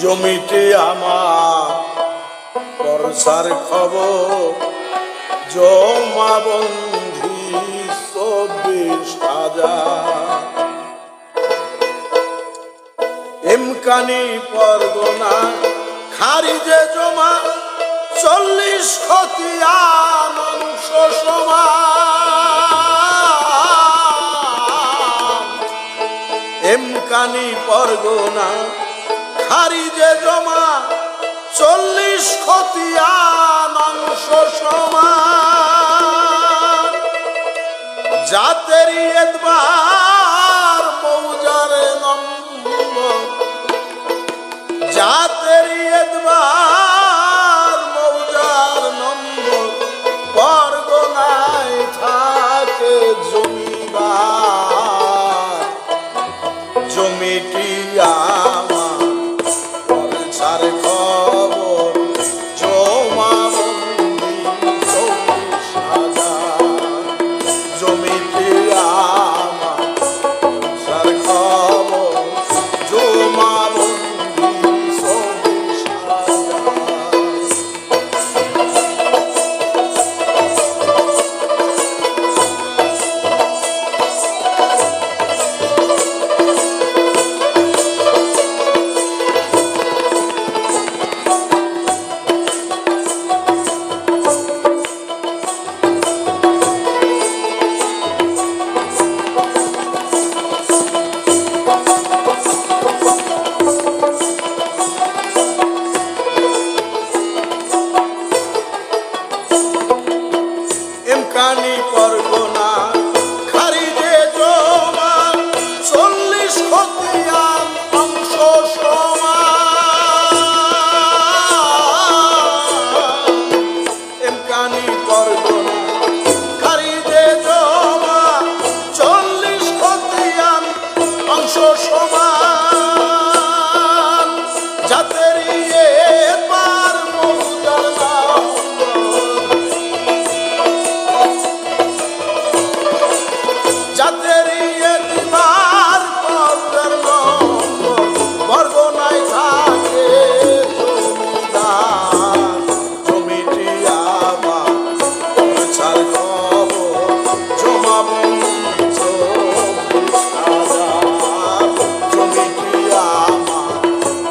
জমিতে আমার বর্ষার খবর জমাবন্ধি সবে সাজা এমকানি পরগনা খারিজে জমা, চল্লিশ খতিয়া মাংস এমকানি পরগনা হারি যে জমা চল্লিশ খতিয়া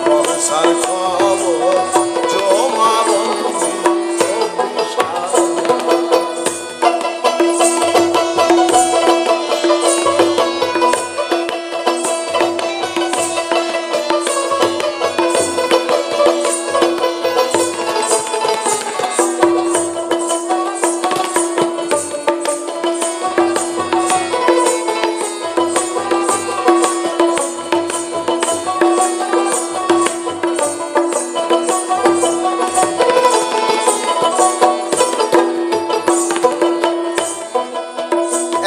Salvo.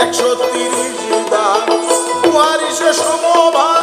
একশো তিরিশ দাম। কুয়ারি সে সমভাব